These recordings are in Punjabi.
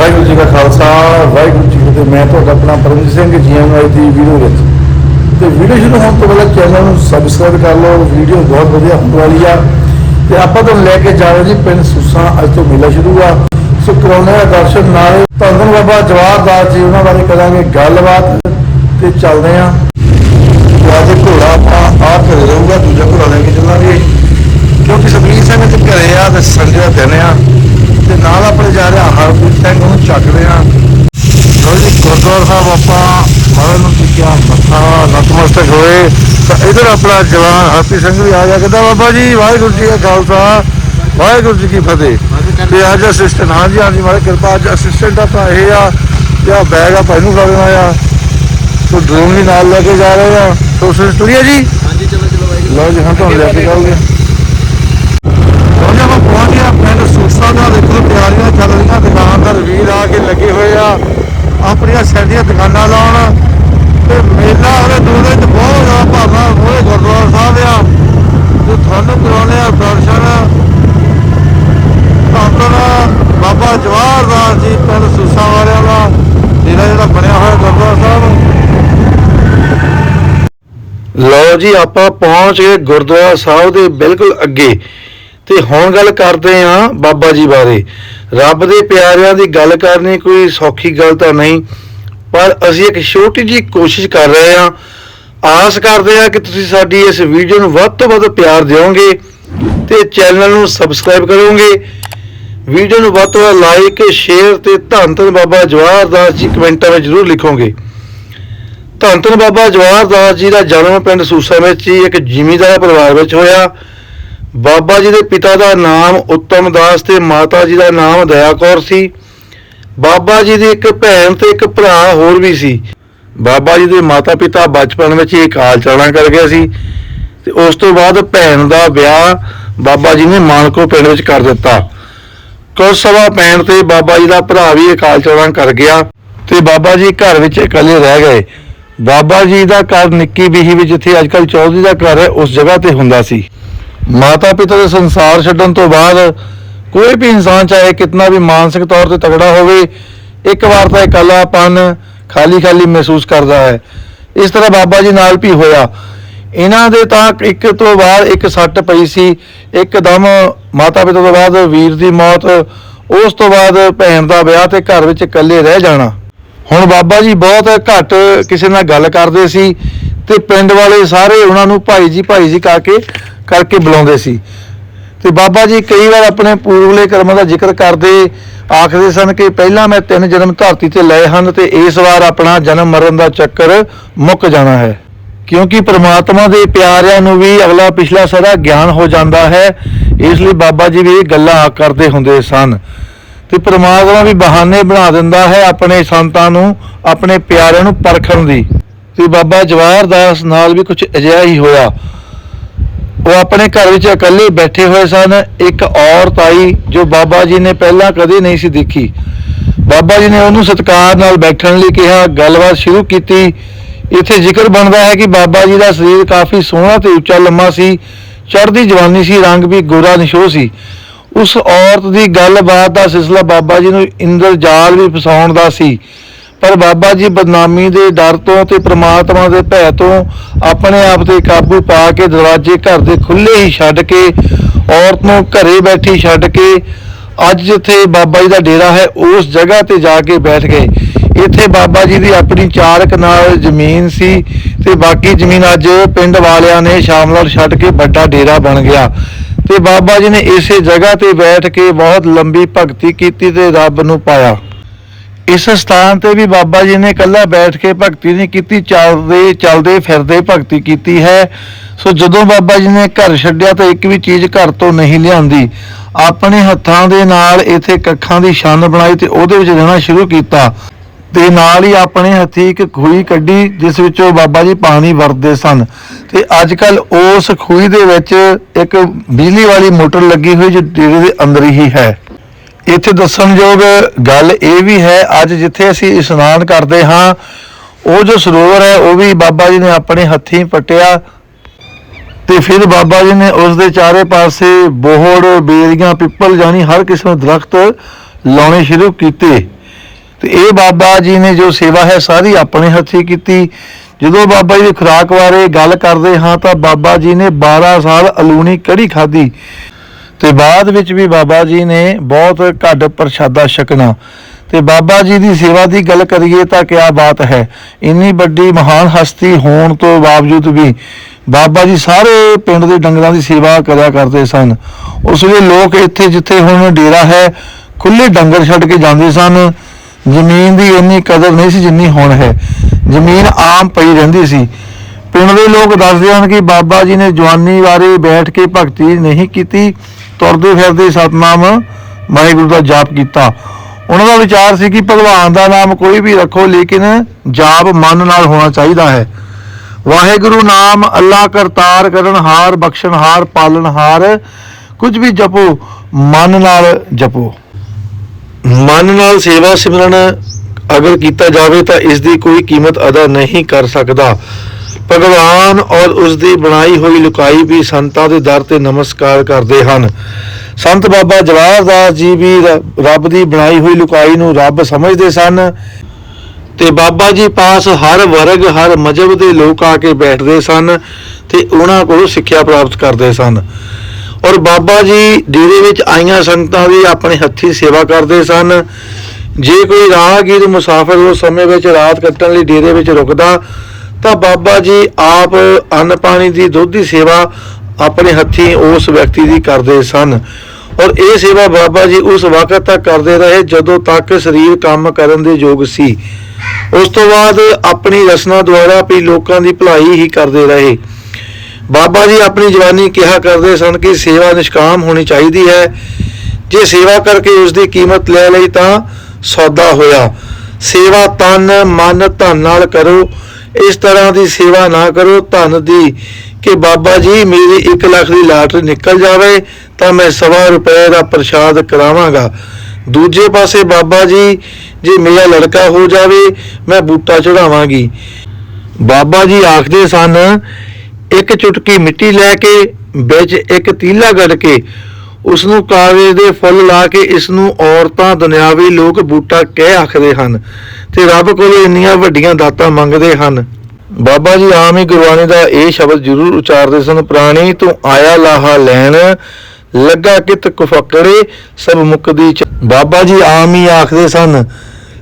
ਵਾਹਿਗੁਰੂ ਜੀ ਕਾ ਖਾਲਸਾ, ਵਾਹਿਗੁਰੂ ਜੀ ਕੀ ਮੈਂ ਤੁਹਾਡਾ ਆਪਣਾ ਪਰਮਜੀਤ ਸਿੰਘ ਜੀਐਮਆਈ ਦੀ ਵੀਡੀਓ ਵਿੱਚ। ਤੇ ਵੀਡੀਓ ਸ਼ੁਰੂ ਹੋਣ ਤੋਂ ਪਹਿਲਾਂ ਚੈਨਲ ਨੂੰ ਸਬਸਕ੍ਰਾਈਬ ਕਰ ਲਓ। ਵੀਡੀਓ ਬਹੁਤ ਵਧੀਆ ਹੋਣ ਵਾਲੀ ਆ। ਤੇ ਆਪਾਂ ਤੁਹਾਨੂੰ ਲੈ ਕੇ ਜਾ ਰਹੇ ਜੀ ਪਿੰਡ ਸੁੱਸਾ, ਅੱਜ ਤੋਂ ਮੇਲਾ ਸ਼ੁਰੂ ਆ। ਸੋ ਕਰਾਉਣੇ ਆ ਦਰਸ਼ਨ ਨਾਲ। ਧੰਨ ਬਾਬਾ ਜਵਾਹਰ ਜੀ, ਉਹਨਾਂ ਬਾਰੇ ਕਰਾਂਗੇ ਗੱਲਬਾਤ ਤੇ ਚੱਲਦੇ ਆ ਅੱਜ ਘੋੜਾ ਆਪਾਂ ਆ ਘਰੇ ਰਹੂਗਾ, ਦੂਜਾ ਘੋੜਾ ਲੈ ਕੇ ਚੱਲਾਂਗੇ। ਕਿਉਂਕਿ ਸੁਖਬੀਰ ਸਿੰਘ ਤੇ ਘਰੇ ਆ ਤੇ ਸੰਜੇ ਦਾ ਦਿਨ ਆ। ਨਾਲ ਆਪਣੇ ਜਾ ਰਿਹਾ ਹਰਪ੍ਰੀਤ ਸਿੰਘ ਉਹਨੂੰ ਚੱਕਦੇ ਆ ਲੋ ਜੀ ਗੁਰਦੁਆਰਾ ਸਾਹਿਬ ਆਪਾਂ ਮਰਨ ਨੂੰ ਟਿਕਿਆ ਮੱਥਾ ਨਤਮਸਤਕ ਹੋਏ। ਤਾਂ ਇਧਰ ਆਪਣਾ ਜਵਾਨ ਹਰਪ੍ਰੀਤ ਸਿੰਘ ਵੀ ਆ ਗਿਆ। ਕਹਿੰਦਾ ਬਾਬਾ ਜੀ ਵਾਹਿਗੁਰੂ ਜੀ ਕਾ ਖਾਲਸਾ ਵਾਹਿਗੁਰੂ ਜੀ ਕੀ ਫਤਿਹ। ਤੇ ਅੱਜ ਅਸਿਸਟੈਂਟ ਹਾਂਜੀ ਹਾਂਜੀ ਮਾਰੇ ਕਿਰਪਾ ਅੱਜ ਅਸਿਸਟੈਂਟ ਦਾ ਤਾਂ ਇਹ ਆ ਤੇ ਆ ਬੈਗ ਆ ਭਾਈ ਨੂੰ ਫੜਾ ਦੇਣਾ ਆ। ਤੋ ਡਰੋਨ ਵੀ ਨਾਲ ਲੈ ਕੇ ਜਾ ਰਹੇ ਆ। ਤੋ ਸਿਸਟਰੀਆ ਜੀ? ਹਾਂਜੀ ਚਲੋ ਚਲੋ ਲਓ ਜੀ ਹੁਣ ਤੁਹਾਨੂੰ ਲੈ ਕੇ ਜਾਓਗੇ ਹੁਣ ਆਪਾਂ ਪਹੁੰਚ ਗਏ ਆ ਪਿੰਡ ਸੂਸਾ ਦਾ ਦੇਖੋ ਪਿਆਰੀਆਂ ਚੱਲ ਰਹੀਆਂ ਦੁਕਾਨਦਾਰ ਵੀਰ ਆ ਕੇ ਲੱਗੇ ਹੋਏ ਆ ਆਪਣੀਆਂ ਸੈਂਡੀਆਂ ਦੁਕਾਨਾਂ ਲਾਉਣ ਤੇ ਮੇਲਾ ਉਹਦੇ ਦੂਰੇ ਚ ਬਹੁਤ ਜ਼ਿਆਦਾ ਭਾਵਨਾ ਉਹਦੇ ਗੁਰਦੁਆਰਾ ਸਾਹਿਬ ਆ ਤੇ ਤੁਹਾਨੂੰ ਕਰਾਉਣੇ ਆ ਦਰਸ਼ਨ ਧੰਨ ਬਾਬਾ ਜਵਾਹਰ ਦਾਸ ਜੀ ਪਿੰਡ ਸੂਸਾ ਵਾਲਿਆਂ ਦਾ ਜਿਹੜਾ ਜਿਹੜਾ ਬਣਿਆ ਹੋਇਆ ਗੁਰਦੁਆਰਾ ਸਾਹਿਬ ਲਓ ਜੀ, ਆਪਾਂ ਪਹੁੰਚ ਗਏ ਗੁਰਦੁਆਰਾ ਸਾਹਿਬ ਦੇ ਬਿਲਕੁਲ ਅੱਗੇ। ਤੇ ਹੁਣ ਗੱਲ ਕਰਦੇ ਆਂ ਬਾਬਾ ਜੀ ਬਾਰੇ। ਰੱਬ ਦੇ ਪਿਆਰਿਆਂ ਦੀ ਗੱਲ ਕਰਨੀ ਕੋਈ ਸੌਖੀ ਗੱਲ ਤਾਂ ਨਹੀਂ, ਪਰ ਅਸੀਂ ਇੱਕ ਛੋਟੀ ਜਿਹੀ ਕੋਸ਼ਿਸ਼ ਕਰ ਰਹੇ ਆਂ ਆਸ ਕਰਦੇ ਆਂ ਕਿ ਤੁਸੀਂ ਸਾਡੀ ਇਸ ਵੀਡੀਓ ਨੂੰ ਵੱਧ ਤੋਂ ਵੱਧ ਪਿਆਰ ਦਿਓਗੇ ਤੇ ਚੈਨਲ ਨੂੰ ਸਬਸਕ੍ਰਾਈਬ ਕਰੋਗੇ। ਵੀਡੀਓ ਨੂੰ ਵੱਧ ਤੋਂ ਵੱਧ ਲਾਈਕ ਸ਼ੇਅਰ ਤੇ ਧੰਨ ਧੰਨ ਬਾਬਾ ਜਵਾਹਰ ਦਾਸ ਜੀ ਕਮੈਂਟਾਂ ਵਿੱਚ ਜ਼ਰੂਰ ਲਿਖੋਗੇ। ਧੰਨ ਧੰਨ ਬਾਬਾ ਜਵਾਹਰ ਦਾਸ ਜੀ ਦਾ ਜਨਮ ਪਿੰਡ ਸੂਸਾ ਵਿੱਚ ਹੀ ਇੱਕ ਜ਼ਿਮੀਂਦਾਰ ਪਰਿਵਾਰ ਵਿੱਚ ਹੋਇਆ। ਬਾਬਾ ਜੀ ਦੇ ਪਿਤਾ ਦਾ ਨਾਮ ਉੱਤਮ ਦਾਸ ਤੇ ਮਾਤਾ ਜੀ ਦਾ ਨਾਮ ਦਇਆ ਕੌਰ ਸੀ। ਬਾਬਾ ਜੀ ਦੀ ਇੱਕ ਭੈਣ ਤੇ ਇੱਕ ਭਰਾ ਹੋਰ ਵੀ ਸੀ। ਬਾਬਾ ਜੀ ਦੇ ਮਾਤਾ ਪਿਤਾ ਬਚਪਨ ਵਿੱਚ ਹੀ ਅਕਾਲ ਚਲਾਣਾ ਕਰ ਗਿਆ ਸੀ ਤੇ ਉਸ ਤੋਂ ਬਾਅਦ ਭੈਣ ਦਾ ਵਿਆਹ ਬਾਬਾ ਜੀ ਨੇ ਮਾਨਕੋ ਪਿੰਡ ਵਿੱਚ ਕਰ ਦਿੱਤਾ। ਕੁਝ ਸਵਾ ਪੈਣ ਤੇ ਬਾਬਾ ਜੀ ਦਾ ਭਰਾ ਵੀ ਅਕਾਲ ਚਲਾਣਾ ਕਰ ਗਿਆ ਤੇ ਬਾਬਾ ਜੀ ਘਰ ਵਿੱਚ ਇਕੱਲੇ ਰਹਿ ਗਏ। ਬਾਬਾ ਜੀ ਦਾ ਘਰ ਨਿੱਕੀ ਬੀਹੀ ਵਿੱਚ ਜਿੱਥੇ ਅੱਜਕੱਲ ਚੌਧਰੀ ਦਾ ਘਰ ਹੈ, ਉਸ ਜਗ੍ਹਾ ਤੇ ਹੁੰਦਾ ਸੀ। ਮਾਤਾ ਪਿਤਾ ਦੇ ਸੰਸਾਰ ਛੱਡਣ ਤੋਂ ਬਾਅਦ ਕੋਈ ਵੀ ਇਨਸਾਨ ਚਾਹੇ ਕਿੰਨਾ ਵੀ ਮਾਨਸਿਕ ਤੌਰ ਤੇ ਤਗੜਾ ਹੋਵੇ, ਇੱਕ ਵਾਰ ਤਾਂ ਇਕੱਲਾਪਨ ਖਾਲੀ ਖਾਲੀ ਮਹਿਸੂਸ ਕਰਦਾ ਹੈ। ਇਸ ਤਰ੍ਹਾਂ ਬਾਬਾ ਜੀ ਨਾਲ ਵੀ ਹੋਇਆ। ਇਹਨਾਂ ਦੇ ਤਾਂ ਇੱਕ ਤੋਂ ਬਾਅਦ ਇੱਕ ਸੱਟ ਪਈ ਸੀ। ਇੱਕਦਮ ਮਾਤਾ ਪਿਤਾ ਤੋਂ ਬਾਅਦ ਵੀਰ ਦੀ ਮੌਤ, ਉਸ ਤੋਂ ਬਾਅਦ ਭੈਣ ਦਾ ਵਿਆਹ ਤੇ ਘਰ ਵਿੱਚ ਇਕੱਲੇ ਰਹਿ ਜਾਣਾ। ਹੁਣ ਬਾਬਾ ਜੀ ਬਹੁਤ ਘੱਟ ਕਿਸੇ ਨਾਲ ਗੱਲ ਕਰਦੇ ਸੀ ਤੇ ਪਿੰਡ ਵਾਲੇ ਸਾਰੇ ਉਹਨਾਂ ਨੂੰ ਭਾਈ ਜੀ ਭਾਈ ਜੀ ਕਾ ਕੇ ਕਰਕੇ ਬੁਲਾਉਂਦੇ ਸੀ। ਤੇ ਬਾਬਾ ਜੀ ਕਈ ਵਾਰ ਆਪਣੇ ਪੂਰਵਲੇ ਕਰਮਾਂ ਦਾ ਜ਼ਿਕਰ ਕਰਦੇ ਆਖਦੇ ਸਨ ਕਿ ਪਹਿਲਾਂ ਮੈਂ ਤਿੰਨ ਜਨਮ ਧਰਤੀ ਤੇ ਲਏ ਹਨ ਤੇ ਇਸ ਵਾਰ ਆਪਣਾ ਜਨਮ ਮਰਨ ਦਾ ਚੱਕਰ ਮੁੱਕ ਜਾਣਾ ਹੈ। ਕਿਉਂਕਿ ਪ੍ਰਮਾਤਮਾ ਦੇ ਪਿਆਰਿਆਂ ਨੂੰ ਵੀ ਅਗਲਾ ਪਿਛਲਾ ਸਾਰਾ ਗਿਆਨ ਹੋ ਜਾਂਦਾ ਹੈ, ਇਸ ਲਈ ਬਾਬਾ ਜੀ ਵੀ ਇਹ ਗੱਲਾਂ ਕਰਦੇ ਹੁੰਦੇ ਸਨ। ਤੇ ਪ੍ਰਮਾਤਮਾ ਵੀ ਬਹਾਨੇ ਬਣਾ ਦਿੰਦਾ ਹੈ ਆਪਣੇ ਸੰਤਾਂ ਨੂੰ, ਆਪਣੇ ਪਿਆਰਿਆਂ ਨੂੰ ਪਰਖਣ ਦੀ। ਤੇ ਬਾਬਾ ਜਵਾਹਰ ਦਾਸ ਨਾਲ ਵੀ ਕੁਝ ਅਜਿਹਾ ਹੀ ਹੋਇਆ। ਉਹ ਆਪਣੇ ਘਰ ਵਿੱਚ ਇਕੱਲੇ ਬੈਠੇ ਹੋਏ ਸਨ। ਇੱਕ ਔਰਤ ਆਈ ਜੋ ਬਾਬਾ ਜੀ ਨੇ ਪਹਿਲਾਂ ਕਦੇ ਨਹੀਂ ਸੀ ਦੇਖੀ। ਬਾਬਾ ਜੀ ਨੇ ਉਹਨੂੰ ਸਤਿਕਾਰ ਨਾਲ ਬੈਠਣ ਲਈ ਕਿਹਾ। ਗੱਲਬਾਤ ਸ਼ੁਰੂ ਕੀਤੀ। ਇੱਥੇ ਜ਼ਿਕਰ ਬਣਦਾ ਹੈ ਕਿ ਬਾਬਾ ਜੀ ਦਾ ਸਰੀਰ ਕਾਫੀ ਸੋਹਣਾ ਤੇ ਉੱਚਾ ਲੰਮਾ ਸੀ। ਚੜ੍ਹਦੀ ਜਵਾਨੀ ਸੀ। ਰੰਗ ਵੀ ਗੋਰਾ ਨਿਸ਼ੋ ਸੀ। ਉਸ ਔਰਤ ਦੀ ਗੱਲਬਾਤ ਦਾ ਸਿਲਸਿਲਾ ਬਾਬਾ ਜੀ ਨੂੰ ਇੰਦਰਜਾਲ ਵੀ ਫਸਾਉਣ ਦਾ ਸੀ। ਪਰ ਬਾਬਾ ਜੀ ਬਦਨਾਮੀ ਦੇ ਡਰ ਤੋਂ ਤੇ ਪ੍ਰਮਾਤਮਾ ਦੇ ਭੈ ਤੋਂ ਆਪਣੇ ਆਪ ਤੇ ਕਾਬੂ ਪਾ ਕੇ ਦਰਵਾਜ਼ੇ ਘਰ ਦੇ ਖੁੱਲੇ ਹੀ ਛੱਡ ਕੇ, ਔਰਤ ਨੂੰ ਘਰੇ ਬੈਠੀ ਛੱਡ ਕੇ, ਅੱਜ ਜਿੱਥੇ ਬਾਬਾ ਜੀ ਦਾ ਡੇਰਾ ਹੈ, ਉਸ ਜਗ੍ਹਾ ਤੇ ਜਾ ਕੇ ਬੈਠ ਗਏ। ਇੱਥੇ ਬਾਬਾ ਜੀ ਦੀ ਆਪਣੀ ਚਾਰ ਕਨਾਲ ਜ਼ਮੀਨ ਸੀ ਤੇ ਬਾਕੀ ਜ਼ਮੀਨ ਅੱਜ ਪਿੰਡ ਵਾਲਿਆਂ ਨੇ ਸ਼ਾਮਲਾਲ ਛੱਡ ਕੇ ਵੱਡਾ ਡੇਰਾ ਬਣ ਗਿਆ। ਤੇ ਬਾਬਾ ਜੀ ਨੇ ਇਸੇ ਜਗ੍ਹਾ ਤੇ ਬੈਠ ਕੇ ਬਹੁਤ ਲੰਬੀ ਭਗਤੀ ਕੀਤੀ ਤੇ ਰੱਬ ਨੂੰ ਪਾਇਆ। ਇਸ ਸਥਾਨ ਤੇ ਵੀ ਬਾਬਾ ਜੀ ਨੇ ਇਕੱਲਾ ਬੈਠ ਕੇ ਭਗਤੀ ਨਹੀਂ ਕੀਤੀ, ਚੱਲਦੇ ਚੱਲਦੇ ਫਿਰਦੇ ਭਗਤੀ ਕੀਤੀ ਹੈ। ਸੋ ਜਦੋਂ ਬਾਬਾ ਜੀ ਨੇ ਘਰ ਛੱਡਿਆ ਤਾਂ ਇੱਕ ਵੀ ਚੀਜ਼ ਘਰ ਤੋਂ ਨਹੀਂ ਲਿਆਂਦੀ। ਆਪਣੇ ਹੱਥਾਂ ਦੇ ਨਾਲ ਇੱਥੇ ਕੱਖਾਂ ਦੀ ਛੰਨ ਬਣਾਈ ਤੇ ਉਹਦੇ ਵਿੱਚ ਰਹਿਣਾ ਸ਼ੁਰੂ ਕੀਤਾ। ਤੇ ਨਾਲ ਹੀ ਆਪਣੇ ਹੱਥੀ ਇੱਕ ਖੂਹੀ ਕੱਢੀ, ਜਿਸ ਵਿੱਚੋਂ ਬਾਬਾ ਜੀ ਪਾਣੀ ਵਰਤਦੇ ਸਨ। ਤੇ ਅੱਜ ਕੱਲ ਉਸ ਖੂਹੀ ਦੇ ਵਿੱਚ ਇੱਕ ਬਿਜਲੀ ਵਾਲੀ ਮੋਟਰ ਲੱਗੀ ਹੋਈ, ਜੋ ਡੇਰੇ ਦੇ ਅੰਦਰ ਹੀ ਹੈ। ਇੱਥੇ ਦੱਸਣਯੋਗ ਗੱਲ ਇਹ ਵੀ ਹੈ, ਅੱਜ ਜਿੱਥੇ ਅਸੀਂ ਇਸ਼ਨਾਨ ਕਰਦੇ ਹਾਂ, ਉਹ ਜੋ ਸਰੋਵਰ ਹੈ, ਉਹ ਵੀ ਬਾਬਾ ਜੀ ਨੇ ਆਪਣੇ ਹੱਥੀਂ ਪਟਿਆ। ਤੇ ਫਿਰ ਬਾਬਾ ਜੀ ਨੇ ਉਸ ਦੇ ਚਾਰੇ ਪਾਸੇ ਬੋਹੜ, ਬੇਰੀਆਂ, ਪਿੱਪਲ ਜਾਨੀ ਹਰ ਕਿਸਮ ਦੇ ਦਰਖਤ ਲਾਉਣੇ ਸ਼ੁਰੂ ਕੀਤੇ। ਤੇ ਇਹ ਬਾਬਾ ਜੀ ਨੇ ਜੋ ਸੇਵਾ ਹੈ ਸਾਰੀ ਆਪਣੇ ਹੱਥੀਂ ਕੀਤੀ। ਜਦੋਂ ਬਾਬਾ ਜੀ ਦੀ ਖੁਰਾਕ ਬਾਰੇ ਗੱਲ ਕਰਦੇ ਹਾਂ ਤਾਂ ਬਾਬਾ ਜੀ ਨੇ 12 ਸਾਲ ਅਲੂਣੀ ਕੜੀ ਖਾਧੀ। ਤੇ ਬਾਅਦ ਵਿੱਚ ਵੀ ਬਾਬਾ ਜੀ ਨੇ ਬਹੁਤ ਘੱਟ ਪ੍ਰਸ਼ਾਦਾ ਛਕਣਾ। ਤੇ ਬਾਬਾ ਜੀ ਦੀ ਸੇਵਾ ਦੀ ਗੱਲ ਕਰੀਏ ਤਾਂ ਕਿਆ ਬਾਤ ਹੈ। ਇੰਨੀ ਵੱਡੀ ਮਹਾਨ ਹਸਤੀ ਹੋਣ ਤੋਂ ਬਾਵਜੂਦ ਵੀ ਬਾਬਾ ਜੀ ਸਾਰੇ ਪਿੰਡ ਦੇ ਡੰਗਰਾਂ ਦੀ ਸੇਵਾ ਕਰਿਆ ਕਰਦੇ ਸਨ। ਉਸ ਵੇਲੇ ਲੋਕ ਇੱਥੇ ਜਿੱਥੇ ਹੁਣ ਡੇਰਾ ਹੈ ਖੁੱਲੇ ਡੰਗਰ ਛੱਡ ਕੇ ਜਾਂਦੇ ਸਨ। ਜ਼ਮੀਨ ਦੀ ਇੰਨੀ ਕਦਰ ਨਹੀਂ ਸੀ ਜਿੰਨੀ ਹੁਣ ਹੈ। ਜ਼ਮੀਨ ਆਮ ਪਈ ਰਹਿੰਦੀ ਸੀ। ਪਿੰਡ ਦੇ ਲੋਕ ਦੱਸਦੇ ਹਨ ਕਿ ਬਾਬਾ ਜੀ ਨੇ ਜਵਾਨੀ ਬਾਰੇ ਬੈਠ ਕੇ ਭਗਤੀ ਨਹੀਂ ਕੀਤੀ। ਤੁਰਦੇ ਫਿਰਦੇ ਸਤਨਾਮ ਵਾਹਿਗੁਰੂ ਦਾ ਜਾਪ ਕੀਤਾ। ਉਹਨਾਂ ਦਾ ਵਿਚਾਰ ਸੀ ਕਿ ਭਗਵਾਨ ਦਾ ਨਾਮ ਕੋਈ ਵੀ ਰੱਖੋ, ਲੇਕਿਨ ਜਾਪ ਮਨ ਨਾਲ ਹੋਣਾ ਚਾਹੀਦਾ ਹੈ। ਵਾਹਿਗੁਰੂ ਨਾਮ ਅੱਲਾ ਕਰਤਾਰ ਕਰਨ ਹਾਰ ਬਖਸ਼ਣਹਾਰ ਪਾਲਣਹਾਰ ਕੁਝ ਵੀ ਜਪੋ, ਮਨ ਨਾਲ ਜਪੋ। ਮਨ ਨਾਲ ਸੇਵਾ ਸਿਮਰਨ ਅਗਰ ਕੀਤਾ ਜਾਵੇ ਤਾਂ ਇਸ ਦੀ ਕੋਈ ਕੀਮਤ ਅਦਾ ਨਹੀਂ ਕਰ ਸਕਦਾ। ਭਗਵਾਨ ਔਰ ਉਸ ਦੀ ਬਣਾਈ ਹੋਈ ਲੁਕਾਈ ਵੀ ਸੰਤਾਂ ਦੇ ਦਰ ਤੇ ਨਮਸਕਾਰ ਕਰਦੇ ਹਨ। ਸੰਤ ਬਾਬਾ ਜਵਾਹਰਦਾਸ ਜੀ ਵੀ ਰੱਬ ਦੀ ਬਣਾਈ ਹੋਈ ਲੁਕਾਈ ਨੂੰ ਰੱਬ ਸਮਝਦੇ ਸਨ ਤੇ ਬਾਬਾ ਜੀ ਪਾਸ ਹਰ ਵਰਗ, ਹਰ ਮਜਬ ਦੇ ਲੋਕ ਆ ਕੇ ਬੈਠਦੇ ਸਨ ਤੇ ਉਹਨਾਂ ਕੋਲੋਂ ਸਿੱਖਿਆ ਪ੍ਰਾਪਤ ਕਰਦੇ ਸਨ। ਔਰ ਬਾਬਾ ਜੀ ਡੇਰੇ ਵਿੱਚ ਆਈਆਂ ਸੰਗਤਾਂ ਦੀ ਆਪਣੇ ਹੱਥੀ ਸੇਵਾ ਕਰਦੇ ਸਨ। ਜੇ ਕੋਈ ਰਾਹਗੀਰ ਮੁਸਾਫਰ ਉਸ ਸਮੇਂ ਵਿੱਚ ਰਾਤ ਕੱਟਣ ਲਈ ਡੇਰੇ ਵਿੱਚ ਰੁਕਦਾ, ਤਾਂ ਬਾਬਾ ਜੀ ਆਪ ਅੰਨ ਪਾਣੀ ਦੀ ਦੁੱਧ ਦੀ ਸੇਵਾ ਆਪਣੇ ਹੱਥੀ ਉਸ ਵਿਅਕਤੀ ਦੀ ਕਰਦੇ ਸਨ। ਔਰ ਇਹ ਸੇਵਾ ਬਾਬਾ ਜੀ ਉਸ ਵਕਤ ਤੱਕ ਕਰਦੇ ਰਹੇ ਜਦੋਂ ਤੱਕ ਸਰੀਰ ਕੰਮ ਕਰਨ ਦੇ ਯੋਗ ਸੀ। ਉਸ ਤੋਂ ਬਾਅਦ ਆਪਣੀ ਰਸਨਾ ਦੁਆਰਾ ਵੀ ਲੋਕਾਂ ਦੀ ਭਲਾਈ ਹੀ ਕਰਦੇ ਰਹੇ। ਬਾਬਾ ਜੀ ਆਪਣੀ ਜਵਾਨੀ ਕਿਹਾ ਕਰਦੇ ਸਨ ਕਿ ਸੇਵਾ ਨਿਸ਼ਕਾਮ ਹੋਣੀ ਚਾਹੀਦੀ ਹੈ। ਜੇ ਸੇਵਾ ਕਰਕੇ ਉਸ ਦੀ ਕੀਮਤ ਲੈ ਲਈ ਤਾਂ ਸੌਦਾ ਹੋਇਆ। ਸੇਵਾ ਤਨ ਮਨ ਧਨ ਨਾਲ ਕਰੋ। ਇਸ ਤਰ੍ਹਾਂ ਦੀ ਸੇਵਾ ਨਾ ਕਰੋ ਧਨ ਦੀ ਕਿ ਬਾਬਾ ਜੀ ਮੇਰੀ 1 ਲੱਖ ਦੀ ਲਾਟਰੀ ਨਿਕਲ ਜਾਵੇ ਤਾਂ ਮੈਂ ਸਵਾ ਰੁਪਏ ਦਾ ਪ੍ਰਸ਼ਾਦ ਕਰਾਵਾਂਗਾ। ਦੂਜੇ ਪਾਸੇ ਬਾਬਾ ਜੀ, ਜੇ ਮੇਰਾ ਲੜਕਾ ਹੋ ਜਾਵੇ, ਮੈਂ ਬੂਟਾ ਚੜਾਵਾਂਗੀ। ਬਾਬਾ ਜੀ ਆਖਦੇ ਸਨ ਇੱਕ ਚੁਟਕੀ ਮਿੱਟੀ ਲੈ ਕੇ, ਵਿੱਚ ਇੱਕ ਤੀਲਾ ਗੱਡ ਕੇ ਉਸ ਨੂੰ ਕਾਗਜ਼ ਦੇ ਫੁੱਲ ਲਾ ਕੇ ਇਸ ਨੂੰ ਔਰਤਾਂ ਦੁਨਿਆਵੀ ਲੋਕ ਬੂਟਾ ਕਹਿ ਆਖਦੇ ਹਨ ਤੇ ਰੱਬ ਕੋਲ ਇੰਨੀਆਂ ਵੱਡੀਆਂ ਦਾਤਾਂ ਮੰਗਦੇ ਹਨ। ਬਾਬਾ ਜੀ ਆਮ ਹੀ ਗੁਰਬਾਣੀ ਦਾ ਇਹ ਸ਼ਬਦ ਜ਼ਰੂਰ ਉਚਾਰਦੇ ਸਨ, ਪ੍ਰਾਣੀ ਤੂੰ ਆਇਆ ਲਾਹਾ ਲੈਣ, ਲੱਗਾ ਕਿਤ ਕੁਫਕੜੇ, ਸਭ ਮੁਕਦੀ ਬਾਬਾ ਜੀ ਆਮ ਹੀ ਆਖਦੇ ਸਨ,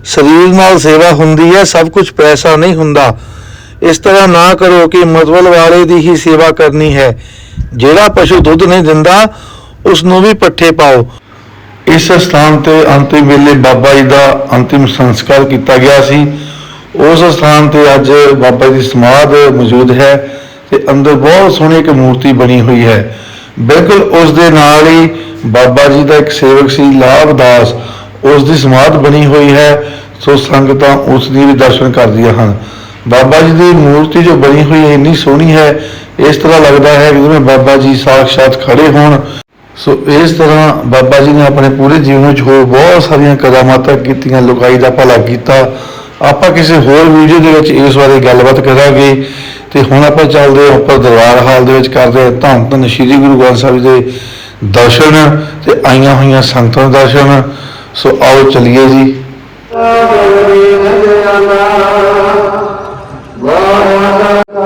ਸਰੀਰ ਨਾਲ ਸੇਵਾ ਹੁੰਦੀ ਹੈ, ਸਭ ਕੁਝ ਪੈਸਾ ਨਹੀਂ ਹੁੰਦਾ ਇਸ ਤਰ੍ਹਾਂ ਨਾ ਕਰੋ ਕਿ ਮਤਵਲ ਵਾਲੇ ਦੀ ਹੀ ਸੇਵਾ ਕਰਨੀ ਹੈ। ਜਿਹੜਾ ਪਸ਼ੂ ਦੁੱਧ ਨਹੀਂ ਦਿੰਦਾ ਉਸ ਨੂੰ ਵੀ ਪੱਠੇ ਪਾਓ। ਇਸ ਸਥਾਨ ਤੇ ਅੰਤਿਮ ਵੇਲੇ ਬਾਬਾ ਜੀ ਦਾ ਅੰਤਿਮ ਸੰਸਕਾਰ ਕੀਤਾ ਗਿਆ ਸੀ। ਉਸ ਸਥਾਨ ਤੇ ਅੱਜ ਬਾਬਾ ਜੀ ਦੀ ਸਮਾਧ ਮੌਜੂਦ ਹੈ ਤੇ ਅੰਦਰ ਬਹੁਤ ਸੋਹਣੀ ਇੱਕ ਮੂਰਤੀ ਬਣੀ ਹੋਈ ਹੈ। ਬਿਲਕੁਲ ਉਸ ਦੇ ਨਾਲ ਹੀ ਬਾਬਾ ਜੀ ਦਾ ਇੱਕ ਸੇਵਕ ਸੀ ਲਾਭਦਾਸ ਉਸ ਦੀ ਸਮਾਧ ਬਣੀ ਹੋਈ ਹੈ, ਸੋ ਸੰਗਤਾਂ ਉਸ ਦੀ ਵੀ ਦਰਸ਼ਨ ਕਰਦੀਆਂ ਹਨ। ਬਾਬਾ ਜੀ ਦੀ ਮੂਰਤੀ ਜੋ ਬਣੀ ਹੋਈ ਹੈ, ਇੰਨੀ ਸੋਹਣੀ ਹੈ, ਇਸ ਤਰ੍ਹਾਂ ਲੱਗਦਾ ਹੈ ਕਿ ਜਿਵੇਂ ਬਾਬਾ ਜੀ ਸਾਖਸ਼ਾਤ ਖੜੇ ਹੋਣ। ਸੋ ਇਸ ਤਰ੍ਹਾਂ ਬਾਬਾ ਜੀ ਨੇ ਆਪਣੇ ਪੂਰੇ ਜੀਵਨ ਵਿੱਚ ਹੋਰ ਬਹੁਤ ਸਾਰੀਆਂ ਕਰਾਮਾਤਾਂ ਕੀਤੀਆਂ, ਲੁਕਾਈ ਦਾ ਭਲਾ ਕੀਤਾ। ਆਪਾਂ ਕਿਸੇ ਹੋਰ ਵੀਡੀਓ ਦੇ ਵਿੱਚ ਇਸ ਬਾਰੇ ਗੱਲਬਾਤ ਕਰਾਂਗੇ। ਤੇ ਹੁਣ ਆਪਾਂ ਚੱਲਦੇ ਹਾਂ ਉੱਪਰ ਦਰਬਾਰ ਹਾਲ ਦੇ ਵਿੱਚ ਕਰਦੇ ਹਾਂ ਧੰਨ ਧੰਨ ਸ਼੍ਰੀ ਗੁਰੂ ਗ੍ਰੰਥ ਸਾਹਿਬ ਜੀ ਦੇ ਦਰਸ਼ਨ ਤੇ ਆਈਆਂ ਹੋਈਆਂ ਸੰਗਤਾਂ ਦੇ ਦਰਸ਼ਨ। ਸੋ ਆਓ ਚੱਲੀਏ ਜੀ।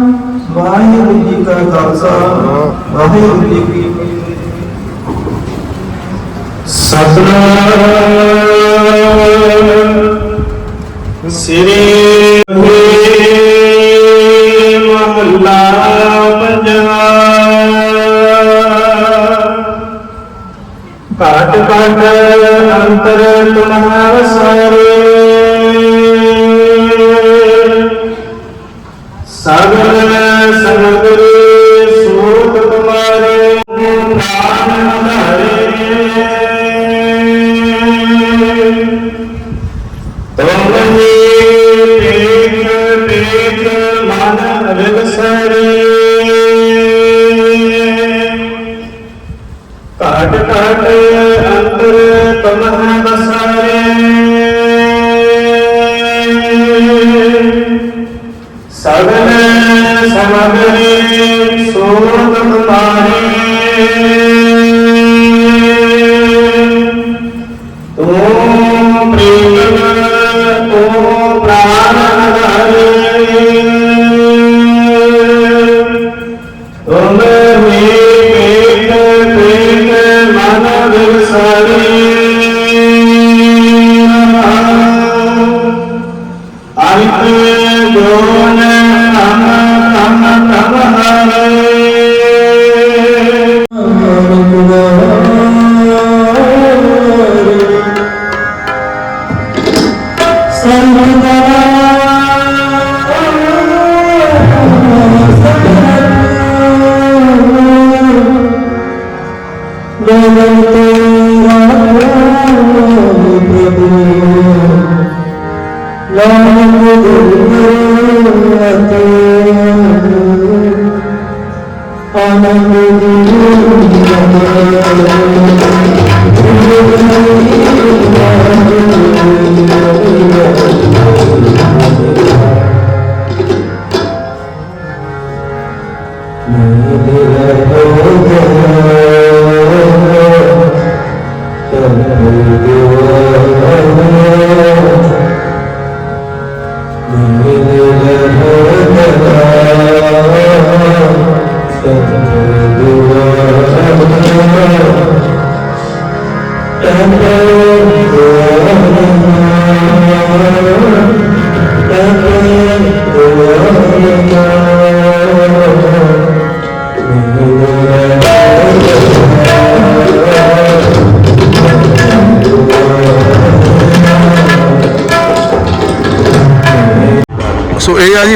ਵਾਹਿਗੁਰੂ ਜੀ ਕਾ ਖਾਲਸਾ, ਵਾਹਿਗੁਰੂ ਜੀ ਕੀ ਸਤਨਾਮ ਸ੍ਰੀ ਮਹੱਲਾ ਪੰਜਵਾ। ਘਾਟ ਘਾਟ ਅੰਤਰ ਤੁਮਹਾਰ ਸਗਲ ਸਮਗਰੀ ਸੋਤ ਤੁਮਾਰੇ ਸੋ ਇਹ ਆ ਜੀ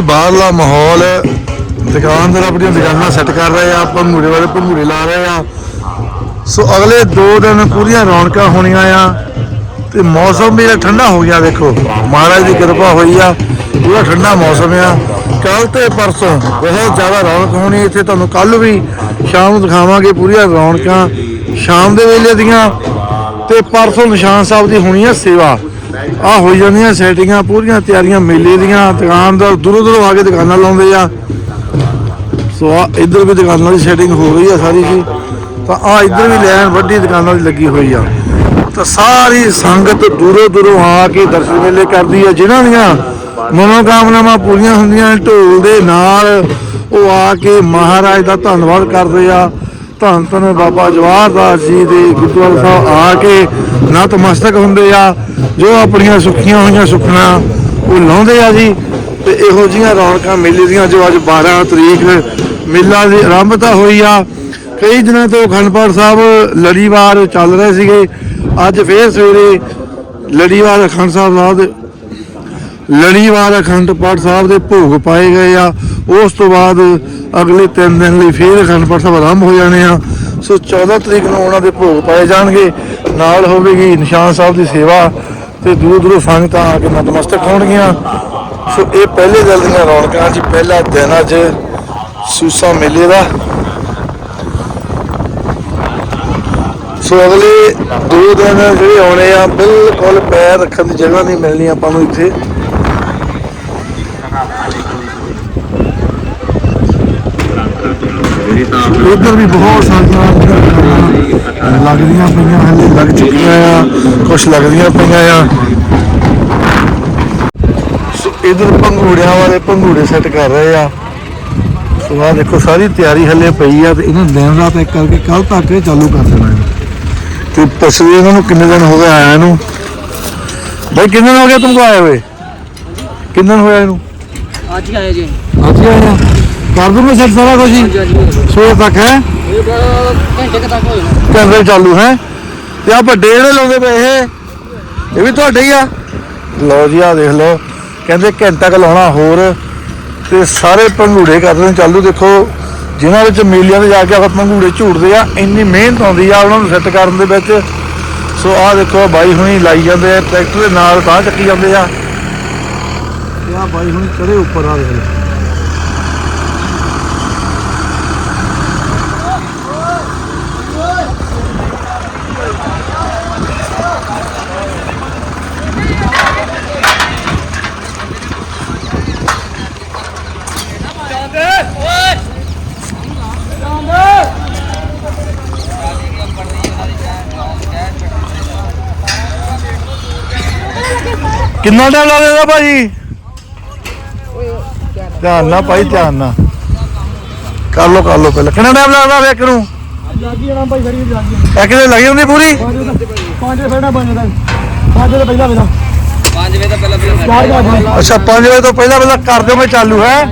ਬਾਹਰਲਾ ਮਾਹੌਲ ਦੁਕਾਨਦਾਰ ਆਪਣੀਆਂ ਦੁਕਾਨਾਂ ਸੈੱਟ ਕਰ ਰਹੇ ਆ ਭੰਗੂੜੇ ਵਾਲੇ ਭੰਗੂੜੇ ਲਾ ਰਹੇ ਆ। ਸੋ ਅਗਲੇ 2 ਦਿਨ ਪੂਰੀਆਂ ਰੌਣਕਾਂ ਹੋਣੀਆਂ ਆ ਤੇ ਮੌਸਮ ਵੀ ਠੰਡਾ ਹੋ ਗਿਆ, ਦੇਖੋ, ਮਹਾਰਾਜ ਦੀ ਕਿਰਪਾ ਹੋਈ ਆ, ਪੂਰਾ ਠੰਡਾ ਮੌਸਮ ਆ। ਕੱਲ ਤੇ ਪਰਸੋਂ ਬਹੁਤ ਜ਼ਿਆਦਾ ਰੌਣਕ ਹੋਣੀ, ਇੱਥੇ ਤੁਹਾਨੂੰ ਕੱਲ ਵੀ ਸ਼ਾਮ ਨੂੰ ਦਿਖਾਵਾਂਗੇ ਪੂਰੀਆਂ ਰੌਣਕਾਂ। ਸ਼ਾਮ ਦੇ ਵੇਲੇ ਦੀਆਂ ਤੇ ਪਰਸੋਂ ਨਿਸ਼ਾਨ ਸਾਹਿਬ ਦੀ ਹੋਣੀ ਆ ਸੇਵਾ। ਆ ਹੋਈ ਜਾਂਦੀਆਂ ਸੈਟਿੰਗਾਂ, ਪੂਰੀਆਂ ਤਿਆਰੀਆਂ, ਮੇਲੇ ਦੀਆਂ ਦੁਕਾਨਦਾਰ ਦੂਰੋਂ ਦੂਰੋਂ ਆ ਕੇ ਦੁਕਾਨਾਂ ਲਾਉਂਦੇ ਆ। ਸੋ ਆ ਇੱਧਰ ਵੀ ਦੁਕਾਨਾਂ ਦੀ ਸੈਟਿੰਗ ਹੋ ਰਹੀ ਆ ਸਾਰੀ ਜੀ। ਤਾਂ ਆ ਇੱਧਰ ਵੀ ਲੈਣ ਵੱਡੀ ਦੁਕਾਨਾਂ ਦੀ ਲੱਗੀ ਹੋਈ ਆ। ਤਾਂ ਸਾਰੀ ਸੰਗਤ ਦੂਰੋਂ ਦੂਰੋਂ ਆ ਕੇ ਦਰਸ਼ਨ ਮੇਲੇ ਕਰਦੀ ਆ। ਜਿਨ੍ਹਾਂ ਦੀਆਂ ਮਨੋਕਾਮਨਾਵਾਂ ਪੂਰੀਆਂ ਹੁੰਦੀਆਂ ਢੋਲ ਦੇ ਨਾਲ ਉਹ ਆ ਕੇ ਮਹਾਰਾਜ ਦਾ ਧੰਨਵਾਦ ਕਰਦੇ ਆ। ਧੰਨ ਧੰਨ ਬਾਬਾ ਜਵਾਹਰਦਾਸ ਜੀ ਦੇ ਗੁਰਦੁਆਰਾ ਸਾਹਿਬ ਆ ਕੇ ਨਤਮਸਤਕ ਹੁੰਦੇ ਆ, ਜੋ ਆਪਣੀਆਂ ਸੁੱਖੀਆਂ ਹੋਈਆਂ ਸੁੱਖਣਾ ਉਹ ਲਾਉਂਦੇ ਆ ਜੀ। ਤੇ ਇਹੋ ਜੀਆਂ ਰੌਣਕਾਂ ਮੇਲੇ ਦੀਆਂ ਜੋ ਅੱਜ 12 ਤਰੀਕ ਮੇਲਾ ਦੀ ਆਰੰਭਤਾ ਹੋਈ ਆ। ਕਈ ਦਿਨਾਂ ਤੋਂ ਅਖੰਡ ਪਾਠ ਸਾਹਿਬ ਲੜੀਵਾਰ ਚੱਲ ਰਹੇ ਸੀਗੇ। ਅੱਜ ਫੇਰ ਸਵੇਰੇ ਲੜੀਵਾਰ ਅਖੰਡ ਸਾਹਿਬ ਸਾਹਿਬ ਲੜੀਵਾਰ ਅਖੰਡ ਪਾਠ ਸਾਹਿਬ ਦੇ ਭੋਗ ਪਾਏ ਗਏ ਆ। ਉਸ ਤੋਂ ਬਾਅਦ ਅਗਲੇ 3 ਦਿਨ ਲਈ ਫੇਰ ਅਖੰਡ ਪਾਠ ਸਾਹਿਬ ਆਰੰਭ ਹੋ ਜਾਣੇ ਆ। ਸੋ 14 ਤਰੀਕ ਨੂੰ ਉਹਨਾਂ ਦੇ ਭੋਗ ਪਾਏ ਜਾਣਗੇ। ਨਾਲ ਹੋਵੇਗੀ ਨਿਸ਼ਾਨ ਸਾਹਿਬ ਦੀ ਸੇਵਾ ਤੇ ਦੂਰ ਦੂਰੋਂ ਸੰਗਤਾਂ ਆ ਕੇ ਨਤਮਸਤਕ ਹੋਣਗੀਆਂ। ਸੋ ਇਹ ਪਹਿਲੇ ਦਿਨ ਦੀਆਂ ਰੌਣਕਾਂ ਜੀ, ਪਹਿਲਾ ਦਿਨ ਅੱਜ ਸੂਸਾ ਮੇਲੇ ਦਾ। ਸੋ ਅਗਲੇ ਦੋ ਦਿਨ ਜਿਹੜੇ ਆਉਣੇ ਆ, ਬਿਲਕੁਲ ਪੈਰ ਰੱਖਣ ਦੀ ਜਗ੍ਹਾ ਨਹੀਂ ਮਿਲਣੀ ਆਪਾਂ ਨੂੰ ਇੱਥੇ। ਉਧਰ ਵੀ ਬਹੁਤ ਸਾਰੀਆਂ ਲੱਗਦੀਆਂ ਪਈਆਂ ਹਲੇ ਲੱਗ ਚੁੱਕੀਆਂ ਆ ਕੁਝ ਲੱਗਦੀਆਂ ਪਈਆਂ ਆ। ਇਧਰ ਪੰਘੂੜਿਆਂ ਵਾਲੇ ਪੰਘੂੜੇ ਸੈੱਟ ਕਰ ਰਹੇ ਆ। ਸੋ ਆ ਦੇਖੋ ਸਾਰੀ ਤਿਆਰੀ ਹੱਲੇ ਪਈ ਆ ਤੇ ਇਹਨੂੰ ਦਿਨ ਰਾਤ ਇੱਕ ਕਰਕੇ ਕੱਲ ਤੱਕ ਚਾਲੂ ਕਰ ਦੇਣਾ ਹੈ। ਤੇ ਤਸਵੀਰ ਇਹਨਾਂ ਨੂੰ ਕਿੰਨੇ ਦਿਨ ਹੋ ਗਏ ਆਇਆ ਇਹਨੂੰ? ਭਾਈ ਕਿੰਨੇ ਹੋ ਗਏ ਤੁਮਕੋ ਆਏ ਹੋਏ? ਕਿੰਨੇ ਹੋਇਆ ਇਹਨੂੰ? ਅੱਜ ਹੀ ਆਏ ਜੀ। ਅੱਜ ਹੀ ਆਏ ਕਰ ਦੂੰਗੇ ਸੈੱਟ ਸਾਰਾ ਕੁਝ ਹੀ। ਸਵੇਰ ਤੱਕ ਹੈ। ਘੰਟੇ ਤੱਕ ਚਾਲੂ ਹੈ। ਤੇ ਆ ਵੱਡੇ ਲਾਉਂਦੇ ਪਏ ਇਹ ਇਹ ਵੀ ਤੁਹਾਡੇ ਹੀ ਆ? ਲਓ ਜੀ ਆ ਦੇਖ ਲਓ। ਕਹਿੰਦੇ ਘੰਟਾ ਕ ਲਾਉਣਾ ਹੋਰ। ਤੇ ਸਾਰੇ ਪੰਗੂੜੇ ਕਰਦੇ ਨੇ। ਚਾਲੂ ਦੇਖੋ ਜਿਨ੍ਹਾਂ ਵਿੱਚ ਮੇਲਿਆਂ ਦੇ ਜਾ ਕੇ ਆਪਾਂ ਪੰਗੂੜੇ ਝੂਟਦੇ ਆ ਇੰਨੀ ਮਿਹਨਤ ਆਉਂਦੀ ਆ ਉਹਨਾਂ ਨੂੰ ਸੈੱਟ ਕਰਨ ਦੇ ਵਿੱਚ। ਸੋ ਆ ਦੇਖੋ ਬਾਈ ਹੁਣੀ ਲਾਈ ਜਾਂਦੇ ਆ ਟਰੈਕਟਰ ਦੇ ਨਾਲ ਤਾਂ ਚੱਕੀ ਜਾਂਦੇ ਆ। ਆ ਬਾਈ ਹੁਣੀ ਚੜੇ ਉੱਪਰ ਆ ਦੇਖੋ ਕਿੰਨਾ ਟਾਈਮ ਲੱਗ ਜਾਏਗਾ ਭਾਜੀ? ਧਿਆਨ ਨਾਲ ਭਾਈ ਧਿਆਨ ਨਾਲ। ਕਰ ਲੋ ਕਰ ਲੋ ਪਹਿਲਾਂ। ਕਿੰਨਾ ਟਾਈਮ ਲੱਗਦਾ ਵੇਖ ਨੂੰ? ਲੱਗੀ ਜਾਣਾ ਭਾਈ ਸੜੀ ਲੱਗੀ ਇੱਕ ਦੇ ਲੱਗੀ ਹੁੰਦੀ ਪੂਰੀ? 5 ਵਜੇ ਫੇੜਾ ਬਣ ਜਾਂਦਾ। 5 ਵਜੇ ਪਹਿਲਾਂ ਵੇਲਾ। 5 ਵਜੇ ਤੋਂ ਪਹਿਲਾਂ ਪਹਿਲਾਂ ਅੱਛਾ 5 ਵਜੇ ਤੋਂ ਪਹਿਲਾਂ ਪਹਿਲਾਂ ਕਰ ਦਿਓ ਮੈਂ ਚਾਲੂ ਹੈ?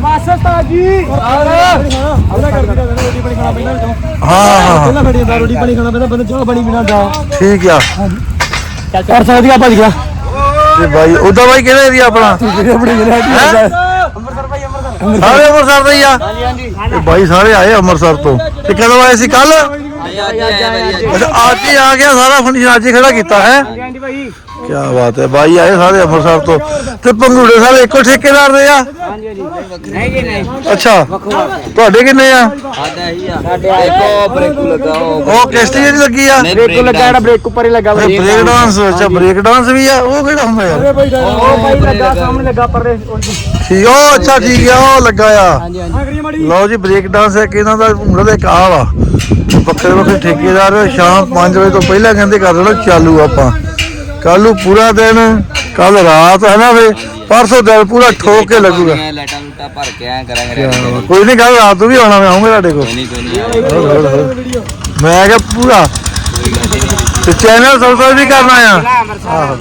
ਮਾਸਤਾ ਜੀ। ਹਾਂ ਹਾਂ ਪਹਿਲਾਂ ਫੜੀ ਦਾ ਰੋਟੀ ਪਾਣੀ ਖਾਣਾ ਪਹਿਲਾਂ ਬੰਦੇ ਚਾਹ ਪਾਣੀ ਪੀਣਾ ਦਾ ਠੀਕ ਆ। ਕਰ ਸਕਦੀ ਆ ਭੱਜ ਗਿਆ। ਤੇ ਬਾਈ ਉਹਦਾ ਬਾਈ ਕਿਹੜਾ ਆਪਣਾ? ਅੰਮ੍ਰਿਤਸਰ ਭਾਈ ਅੰਮ੍ਰਿਤਸਰ। ਸਾਰੇ ਅੰਮ੍ਰਿਤਸਰ ਦੇ ਆ? ਹਾਂਜੀ ਹਾਂਜੀ। ਸਾਰੇ ਆਏ ਅੰਮ੍ਰਿਤਸਰ ਤੋਂ। ਤੇ ਕਦੋਂ ਆਏ ਸੀ? ਕੱਲ ਅੱਜ ਆ ਗਿਆ ਸਾਰਾ ਫੰਕਸ਼ਨ ਅੱਜ ਖੜਾ ਕੀਤਾ ਹੈ? ਕੀ ਬਾਤ ਹੈ ਬਾਈ ਆਏ ਸਾਰੇ ਅੰਮ੍ਰਿਤਸਰ ਤੋਂ। ਤੇ ਪੰਗੂੜੇ ਸਾਰੇ ਇੱਕੋ ਠੇਕੇਦਾਰ ਦੇ ਆ? ਅੱਛਾ ਤੁਹਾਡੇ ਕਿੰਨੇ ਆ? ਸਾਡਾ ਆ ਸਾਡੇ ਦੇਖੋ ਬ੍ਰੇਕ ਲੱਗਾ ਉਹ ਕਿਸ ਤੇ ਲੱਗੀ ਆ ਬ੍ਰੇਕ ਲੱਗਾ ਜਿਹੜਾ ਅੱਛਾ ਵੀ ਆ? ਉਹ ਕਿਹੜਾ ਹੁੰਦਾ ਯਾਰ? ਉਹ ਠੀਕ ਅੱਛਾ ਠੀਕ ਆ ਉਹ ਲੱਗਾ ਆ। ਲਓ ਜੀ ਬ੍ਰੇਕ ਡਾਂਸ ਹੈ ਕਿ ਇਹਨਾਂ ਦਾ ਉਹਨਾਂ ਇੱਕ ਆ। ਵਾ ਵੱਖਰੇ ਵੱਖਰੇ ਠੇਕੇਦਾਰ ਸ਼ਾਮ 5 ਵਜੇ ਤੋਂ ਪਹਿਲਾਂ ਕਹਿੰਦੇ ਕਰ ਲੈਣਾ ਚਾਲੂ ਆਪਾਂ। ਕੱਲ ਨੂੰ ਪੂਰਾ ਦਿਨ ਕੱਲ ਰਾਤ ਹੈ ਨਾ ਫੇ? ਪਰਸੋਂ ਦਿਨ ਪੂਰਾ ਠੋਕ ਕੇ ਲੱਗੂਗਾ। ਲੈਟਾਂ ਲੂਟਾਂ ਭਰ ਕੇ ਐ ਕਰਾਂਗੇ ਕੋਈ ਨਹੀਂ ਗੱਲ ਰਾਤ ਵੀ ਆਉਣਾ ਮੈਂ ਮੈਂ ਕਿਹਾ ਪੂਰਾ। ਤੇ ਚੈਨਲ ਸਬਸਕ੍ਰਾਈਬ ਵੀ ਕਰਨਾ ਆ। ਆਹੋ।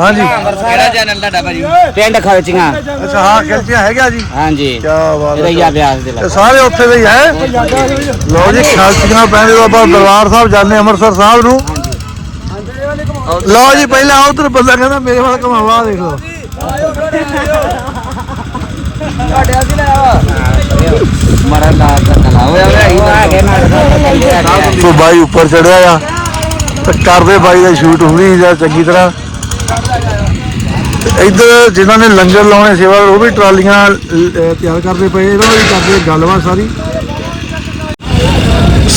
ਹਾਂਜੀ। ਕਿਹੜਾ ਚੈਨਲ ਤੁਹਾਡਾ ਭਾਜੀ? ਪਿੰਡ ਖਲਚੀਆਂ। ਅੱਛਾ ਹਾਂ ਖਲਚੀਆਂ ਹੈਗਾ ਜੀ। ਹਾਂਜੀ। ਕੀ ਬਾਤ ਹੈ। ਰਈਆ ਬਿਆਸ ਦੇ ਸਾਰੇ ਉੱਥੇ ਦੇ ਹੈ ਲੋ ਜੀ ਖਲਚੀਆਂ ਪੈਂਦੇ ਤੋਂ ਆਪਾਂ ਦਰਬਾਰ ਸਾਹਿਬ ਜਾਂਦੇ ਅੰਮ੍ਰਿਤਸਰ ਸਾਹਿਬ ਨੂੰ। ਲਓ ਜੀ ਪਹਿਲਾਂ ਉਧਰ ਬੰਦਾ ਕਹਿੰਦਾ ਮੇਰੇ ਵੱਲ ਕਮਾਵਾ ਦੇਖ ਆਇਓ ਉੱਪਰ ਚੜਿਆ ਆ। ਤੇ ਕਰਦੇ ਬਾਈ ਦਾ ਸ਼ੂਟ ਹੁੰਦੀ ਜਾਂ ਚੰਗੀ ਤਰ੍ਹਾਂ। ਇੱਧਰ ਜਿਨ੍ਹਾਂ ਨੇ ਲੰਗਰ ਲਾਉਣੇ ਸੇਵਾ, ਉਹ ਵੀ ਟਰਾਲੀਆਂ ਤਿਆਰ ਕਰਦੇ ਪਏ, ਇਹਨਾਂ ਵੀ ਕਰਦੇ ਗੱਲਬਾਤ ਸਾਰੀ।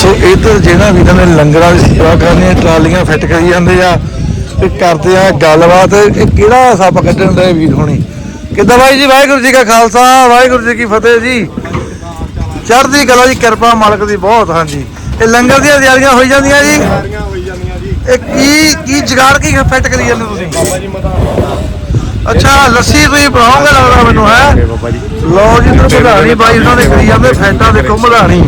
ਸੋ ਇੱਧਰ ਜਿਹੜਾ ਵੀ ਨੇ ਲੰਗਰਾਂ ਦੀ ਸੇਵਾ ਕਰਨੀ ਟਰਾਲੀਆਂ ਫਿੱਟ ਕਰੀ ਜਾਂਦੇ ਆ ਤੇ ਕਰਦੇ ਆ ਗੱਲਬਾਤ। ਇਹ ਕਿਹੜਾ ਸੱਪ ਕੱਢਣ ਦੇ ਵੀਰ ਹੋਣੀ? ਕਿੱਦਾਂ ਬਾਈ ਜੀ, ਵਾਹਿਗੁਰੂ ਜੀ ਕਾ ਖਾਲਸਾ, ਵਾਹਿਗੁਰੂ ਜੀ ਕੀ ਫਤਿਹ ਜੀ। ਚੜ੍ਹਦੀ ਕਲਾ ਜੀ, ਕਿਰਪਾ ਮਾਲਕ ਦੀ ਬਹੁਤ, ਹਾਂਜੀ। ਇਹ ਲੰਗਰ ਦੀਆਂ ਤਿਆਰੀਆਂ ਹੋਈ ਜਾਂਦੀਆਂ ਜੀ? ਇਹ ਕੀ ਕੀ ਜਗਾੜ, ਕੀ ਫਿੱਟ ਕਰੀ ਜਾਂਦੇ ਤੁਸੀਂ? ਅੱਛਾ, ਲੱਸੀ ਤੁਸੀਂ ਬਣਾਓਗੇ ਲੱਗਦਾ ਮੈਨੂੰ, ਹੈ? ਲਓ ਜੀ, ਇੱਧਰ ਮਧਾਣੀ ਬਾਈ ਉਹਨਾਂ ਨੇ ਕਰੀ ਜਾਂਦੇ, ਫੈਂਟਾ ਦੇਖੋ, ਮਧਾਣੀ।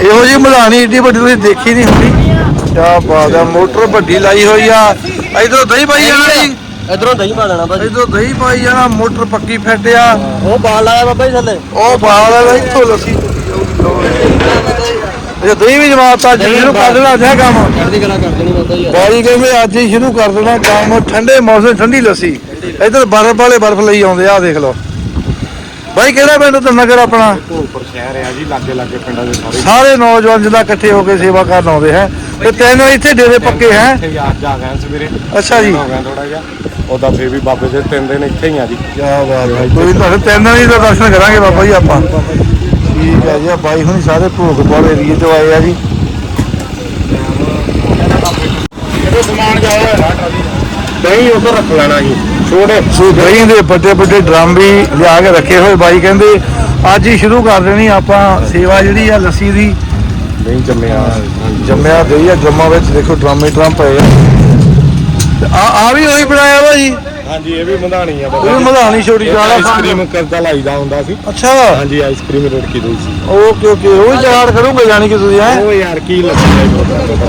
ਇਹੋ ਜੀ ਮਧਾਣੀ ਏਡੀ ਵੱਡੀ ਤੁਸੀਂ ਦੇਖੀ ਨਹੀਂ ਹੁੰਦੀ ਕੀ ਬਾਤ ਆ ਮੋਟਰ ਵੱਡੀ ਲਾਈ ਹੋਈ ਆ। ਇਧਰੋਂ ਦਹੀਂ ਪਾਈ ਜਾਣਾ ਜੀ। ਇਧਰੋਂ ਦਹੀਂ ਪਾ ਲੈਣਾ ਭਾਜੀ। ਇਧਰੋਂ ਦਹੀਂ ਪਾਈ ਜਾਣਾ ਮੋਟਰ ਪੱਕੀ ਫਿੱਟ ਉਹ ਬਾਲ ਆਇਆ ਬਾਬਾ ਜੀ ਥੱਲੇ। ਉਹ ਬਾਲ ਆ ਇੱਥੋਂ ਲੱਸੀ। ਇਹ ਦਹੀਂ ਵੀ ਜਮਾਤਾ ਜਿਹਨੂੰ ਕਰ ਦੇਣਾ ਜੇ ਕੰਮ। ਕਰਦੀ ਕਲਾ ਕਰ ਦੇਣੀ ਬਾਬਾ ਜੀ। ਬਾਈ ਕਹਿੰਦੇ ਅੱਜ ਹੀ ਸ਼ੁਰੂ ਕਰ ਦੇਣਾ ਕੰਮ ਠੰਡੇ ਮੌਸਮ ਠੰਡੀ ਲੱਸੀ। ਇਧਰ ਬਰਫ਼ ਵਾਲੇ ਬਰਫ਼ ਲਈ ਆਉਂਦੇ ਆ ਦੇਖ ਲਓ। ਬਾਈ ਕਿਹੜਾ ਪਿੰਡ ਤੇ ਨਗਰ ਆਪਣਾ? ਭੋਗਪੁਰ ਸ਼ਹਿਰ ਹੈ ਜੀ ਲਾਗੇ ਲਾਗੇ ਪਿੰਡਾਂ ਦੇ ਸਾਰੇ। ਸਾਰੇ ਨੌਜਵਾਨ ਜਿੱਦਾਂ ਇਕੱਠੇ ਹੋ ਕੇ ਸੇਵਾ ਕਰਨ ਆਉਂਦੇ ਹੈ। ਤੇ ਤੈਨੂੰ ਇੱਥੇ ਡੇਰੇ ਪੱਕੇ ਹੈ। ਇੱਥੇ ਅੱਜ ਆ ਗਏ ਸਵੇਰੇ। ਅੱਛਾ ਜੀ। ਹੋ ਗਿਆ ਥੋੜਾ ਜਿਹਾ। ਉਹਦਾ ਫੇਰ ਵੀ ਬਾਬੇ ਦੇ ਤਿੰਨ ਦਿਨ ਇੱਥੇ ਹੀ ਆ ਜੀ। ਕੀ ਬਾਤ ਹੈ। ਕੋਈ ਤੁਹਾਡੇ ਤਿੰਨ ਦਿਨ ਦਾ ਦਰਸ਼ਨ ਕਰਾਂਗੇ ਬਾਬਾ ਜੀ ਆਪਾਂ। ਠੀਕ ਹੈ ਜੀ ਬਾਈ ਹੁਣੀ ਸਾਰੇ ਭੋਗਪੁਰ ਏਰੀਏ ਤੋਂ ਆਏ ਆ ਜੀ। ਇਹ ਸਮਾਨ ਜਾ ਹੋਇਆ? ਦਹੀਂ ਉਧਰ ਰੱਖ ਲੈਣਾ ਜੀ। ਛੋਟੇ ਸੋ ਦਹੀਂ ਦੇ ਵੱਡੇ ਵੱਡੇ ਡਰਮ ਵੀ ਲਿਆ ਕੇ ਰੱਖੇ ਹੋਏ ਬਾਈ ਕਹਿੰਦੇ ਅੱਜ ਹੀ ਸ਼ੁਰੂ ਕਰ ਦੇਣੀ ਆਪਾਂ ਸੇਵਾ ਜਿਹੜੀ ਆ ਲੱਸੀ ਦੀ। ਨਹੀਂ ਜੰਮਿਆ। ਜੰਮਿਆ ਦਹੀਂ ਆ ਜੰਮਾ ਵਿੱਚ ਦੇਖੋ ਡਰਮ ਡਰਮ ਪਏ ਆ। ਆ ਆ ਵੀ ਉਹੀ ਬਣਾਇਆ ਵਾ ਜੀ? ਹਾਂਜੀ ਇਹ ਵੀ ਮਧਾਣੀ ਆ। ਉਹ ਵੀ ਮਧਾਣੀ ਛੋਟੀ ਜ਼ਿਆਦਾ ਆਈਸਕ੍ਰੀਮ ਕਰਦਾ ਲਾਈਦਾ ਹੁੰਦਾ ਸੀ। ਅੱਛਾ। ਹਾਂਜੀ ਆਈਸਕ੍ਰੀਮ ਰੜਕੀ ਦਈ ਸੀ। ਓਕੇ ਓਕੇ ਉਹ ਹੀ ਕਰੂੰਗਾ ਜਾਨੀ ਕਿ ਤੁਸੀਂ ਹੈ? ਉਹ ਯਾਰ ਕੀ ਲੱਗੀ ਹੈ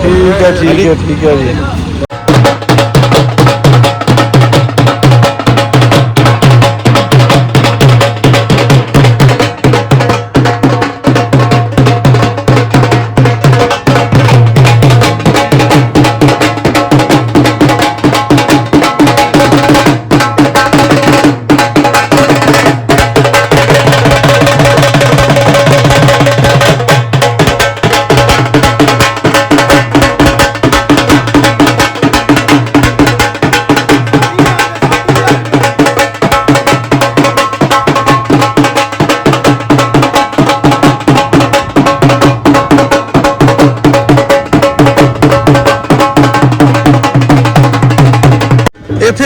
ਠੀਕ ਹੈ ਠੀਕ ਹੈ ਠੀਕ ਹੈ ਜੀ।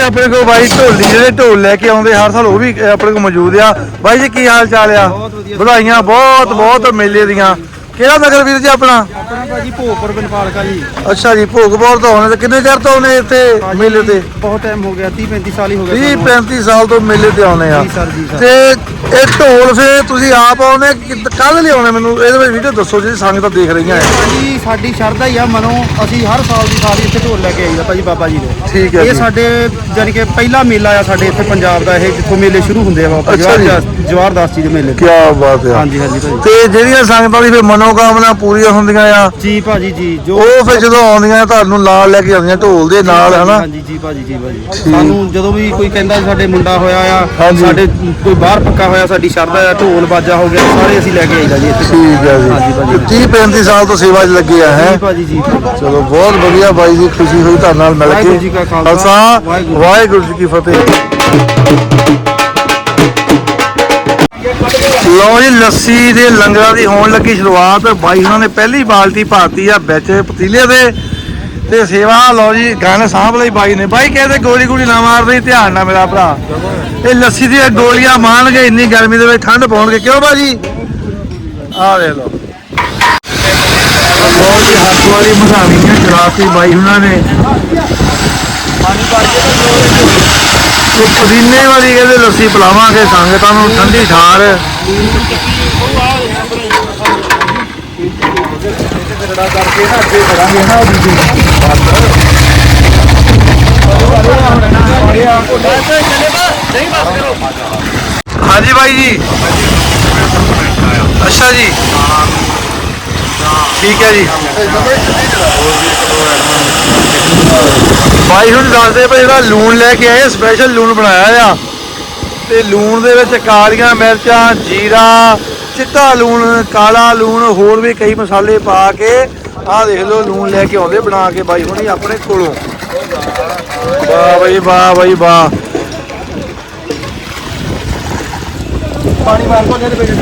ਆਪਣੇ ਕੋਲ ਬਾਈ ਢੋਲੀ ਜਿਹੜੇ ਢੋਲ ਲੈ ਕੇ ਆਉਂਦੇ ਹਰ ਸਾਲ ਉਹ ਵੀ ਆਪਣੇ ਕੋਲ ਮੌਜੂਦ ਆ। ਬਾਈ ਜੀ ਕੀ ਹਾਲ ਚਾਲ ਆ? ਵਧਾਈਆਂ ਬਹੁਤ ਬਹੁਤ ਮੇਲੇ ਦੀਆਂ। ਕਿਹੜਾ ਨਗਰ ਵੀਰ ਜੀ ਆਪਣਾ? ਭਾਜੀ ਭੋਗਪੁਰ ਬਨਪਾਲਕਾ ਜੀ। ਅੱਛਾ ਜੀ ਭੋਗਪੁਰ ਤੋਂ ਆਉਣੇ ਤੇ ਕਿੰਨੇ ਚਿਰ ਤੋਂ ਆਉਣੇ ਇੱਥੇ ਮੇਲੇ ਤੇ? ਬਹੁਤ ਟਾਈਮ ਹੋ ਗਿਆ 30 35 ਸਾਲ ਹੀ ਹੋ 30 35 ਸਾਲ ਤੋਂ ਮੇਲੇ ਤੇ ਆਉਣੇ ਆ। ਜੀ ਸਰ, ਜੀ ਸਰ। ਤੇ ਇਹ ਢੋਲ ਫੇ ਤੁਸੀਂ ਆਪ ਆਉਣੇ ਕੱਲ ਲਿਆਉਣੇ ਮੈਨੂੰ? ਇਹਦੇ ਵਿੱਚ ਵੀਡੀਓ ਦੱਸੋ ਜਿਹੜੀ ਸੰਗਤਾਂ ਦੇਖ ਰਹੀਆਂ ਭਾਜੀ ਸਾਡੀ ਸ਼ਰਧਾ ਹੀ ਆ ਮਨੋਂ। ਅਸੀਂ ਹਰ ਸਾਲ ਦੀ ਸਾਲ ਇੱਥੇ ਢੋਲ ਲੈ ਕੇ ਆਈਦਾ ਭਾਜੀ ਬਾਬਾ ਜੀ ਦੇ। ਠੀਕ ਹੈ ਇਹ ਜੀ। ਸਾਡੇ ਜਾਨੀ ਕਿ ਪਹਿਲਾ ਮੇਲਾ ਆ ਸਾਡੇ ਇੱਥੇ ਪੰਜਾਬ ਦਾ ਇਹ ਜਿੱਥੋਂ ਮੇਲੇ ਸ਼ੁਰੂ ਹੁੰਦੇ ਆ ਬਾਬਾ ਅੱਛਾ ਜੀ। ਜਵਾਹਰ ਜਵਾਹਰਦਾਸ ਜੀ ਦੇ ਮੇਲੇ ਕੀ ਬਾਤ ਆ। ਹਾਂਜੀ ਹਾਂਜੀ ਭਾਜੀ। ਤੇ ਜਿਹੜੀਆਂ ਸੰਗਤਾਂ ਦੀ ਫਿਰ ਮਨੋਕਾਮਨਾ ਪੂਰੀਆਂ ਹੁੰਦੀਆਂ ਆ ਜੀ ਭਾਜੀ ਜੀ ਜੋ ਉਹ ਫਿਰ ਜਦੋਂ ਆਉਂਦੀਆਂ ਤੁਹਾਨੂੰ ਨਾਲ ਲੈ ਕੇ ਆਉਂਦੀਆਂ ਢੋਲ ਦੇ ਨਾਲ ਹਨਾ? ਹਾਂਜੀ ਜੀ ਭਾਜੀ ਜੀ ਭਾਜੀ। ਸਾਨੂੰ ਜਦੋਂ ਵੀ ਕੋਈ ਕਹਿੰਦਾ ਸਾਡੇ ਮੁੰਡਾ ਹੋਇਆ ਆ ਹਾਂਜੀ। ਸਾਡੇ ਕੋਈ ਬਾਹਰ ਪੱਕਾ ਹੋਇਆ ਸਾਡੀ ਸ਼ਰਧਾ ਆ ਢੋਲ ਬਾਜਾ ਹੋ ਗਿਆ ਸਾਰੇ ਅਸੀਂ ਲੈ ਕੇ ਆਈਦਾ ਜੀ ਠੀਕ ਹੈ ਹਾਂਜੀ ਜੀ ਭਾਜੀ। 30 35 ਸਾਲ ਤੋਂ ਸੇਵਾ 'ਚ ਲੱਗੇ ਆ ਹੈ? ਜੀ ਭਾਜੀ। ਜੀ ਚਲੋ ਬਹੁਤ ਵਧੀਆ ਬਾਈ ਜੀ ਖੁਸ਼ੀ ਹੋਈ ਤੁਹਾਡੇ ਨਾਲ ਮਿਲ ਕੇ। ਖਾਲਸਾ। ਵਾਹਿਗੁਰੂ ਜੀ ਕੀ ਫਤਿਹ। ਲਓ ਜੀ, ਲੱਸੀ ਦੇ ਲੰਗਰਾਂ ਦੀ ਹੋਣ ਲੱਗੀ ਸ਼ੁਰੂਆਤ। ਬਾਈ ਉਹਨਾਂ ਨੇ ਪਹਿਲੀ ਬਾਲਟੀ ਪਾਤੀ ਆ ਵਿੱਚ ਪਤੀਲੇ ਦੇ। ਤੇ ਸੇਵਾ ਲੋ ਜੀ ਗਾਣੇ ਸਾਂਭ ਲਈ ਬਾਈ ਨੇ। ਬਾਈ ਕਹਿੰਦੇ ਗੋਲੀ ਗੋਲੀ ਨਾ ਮਾਰਦੇ, ਧਿਆਨ ਨਾਲ ਮੇਰਾ ਭਰਾ। ਇਹ ਲੱਸੀ ਦੀਆਂ ਗੋਲੀਆਂ ਮਾਰਨਗੇ, ਇੰਨੀ ਗਰਮੀ ਦੇ ਵਿੱਚ ਠੰਡ ਪਾਉਣਗੇ। ਕਿਉਂ ਬਾਜੀ? ਆ ਵੇ ਲੋ ਲੋ ਜੀ, ਹੱਥ ਵਾਲੀ ਮਧਾਣੀ ਚਲਾਤੀ ਬਾਈ ਉਹਨਾਂ ਨੇ। ਉਹ ਪੁਦੀਨੇ ਵਾਲੀ ਕਹਿੰਦੇ ਲੱਸੀ ਪਿਲਾਵਾਂਗੇ, ਸੰਗਤਾਂ ਨੂੰ ਠੰਡੀ ਠਾਰ। ਹਾਂਜੀ ਬਾਈ ਜੀ। ਅੱਛਾ ਜੀ। ਠੀਕ ਹੈ ਜੀ। ਬਾਈ ਹੁਣ ਦੱਸਦੇ ਭਾਈ ਜਿਹੜਾ ਲੂਣ ਲੈ ਕੇ ਆਏ ਸਪੈਸ਼ਲ ਲੂਣ ਬਣਾਇਆ ਆ। ਤੇ ਲੂਣ ਦੇ ਵਿੱਚ ਕਾਲੀਆਂ ਮਿਰਚਾਂ, ਜੀਰਾ ਚਿੱਟਾ ਲੂਣ, ਕਾਲਾ ਲੂਣ, ਹੋਰ ਵੀ ਕਈ ਮਸਾਲੇ ਪਾ ਕੇ ਆਹ ਦੇਖ ਲਓ, ਲੂਣ ਲੈ ਕੇ ਆਉਂਦੇ ਬਣਾ ਕੇ ਬਾਈ ਹੁਣੀ ਆਪਣੇ ਕੋਲੋਂ। ਵਾਹ ਬਈ ਵਾਹ ਬਈ, ਵਾਹ। ਪਾਣੀ ਮਾਰ ਕੋ ਜਿਹੜੇ ਬੇਟੇ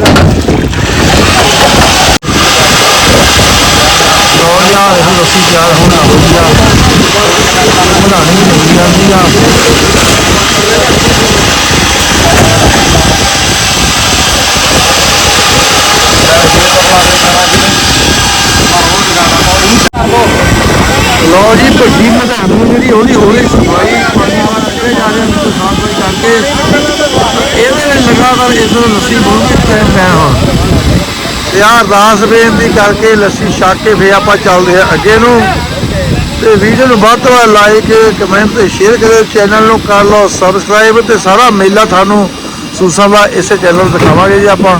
ਲੋ ਯਾਰ ਇਹ ਲੱਸੀ ਤਿਆਰ ਹੋਣਾ, ਵਧੀਆ। ਬਣਾਣੀ ਨਹੀਂ ਜਾਂਦੀ ਆ। ਲੋ ਜੀ ਵੱਡੀ ਮਧਾਨ ਨੂੰ ਜਿਹੜੀ ਹੌਲੀ ਹੌਲੀ ਸਫ਼ਾਈ ਪਾਣੀ ਵਾਲਾ ਕਿਹੜੇ ਜਾ ਰਹੇ ਨੇ ਸਫ਼ਾਈ ਕਰਕੇ ਇਹਦੇ ਵਿੱਚ ਲਗਾਤਾਰ ਇਸ ਨੂੰ ਲੱਸੀ ਬਹੁਤ ਟਾਈਮ ਪਿਆ ਹੁਣ ਤੇ ਆਹ ਅਰਦਾਸ ਬੇਨਤੀ ਕਰਕੇ ਲੱਸੀ ਛੱਕ ਕੇ ਫੇਰ ਆਪਾਂ ਚੱਲਦੇ ਆ ਅੱਗੇ ਨੂੰ। ਤੇ ਵੀਡੀਓ ਨੂੰ ਵੱਧ ਤੋਂ ਵੱਧ ਲਾਈਕ ਕਮੈਂਟ ਤੇ ਸ਼ੇਅਰ ਕਰਿਓ ਚੈਨਲ ਨੂੰ ਕਰ ਲਓ ਸਬਸਕ੍ਰਾਈਬ ਤੇ ਸਾਰਾ ਮੇਲਾ ਤੁਹਾਨੂੰ ਸੂਸਾਂ ਦਾ ਇਸੇ ਚੈਨਲ ਦਿਖਾਵਾਂਗੇ ਜੀ ਆਪਾਂ।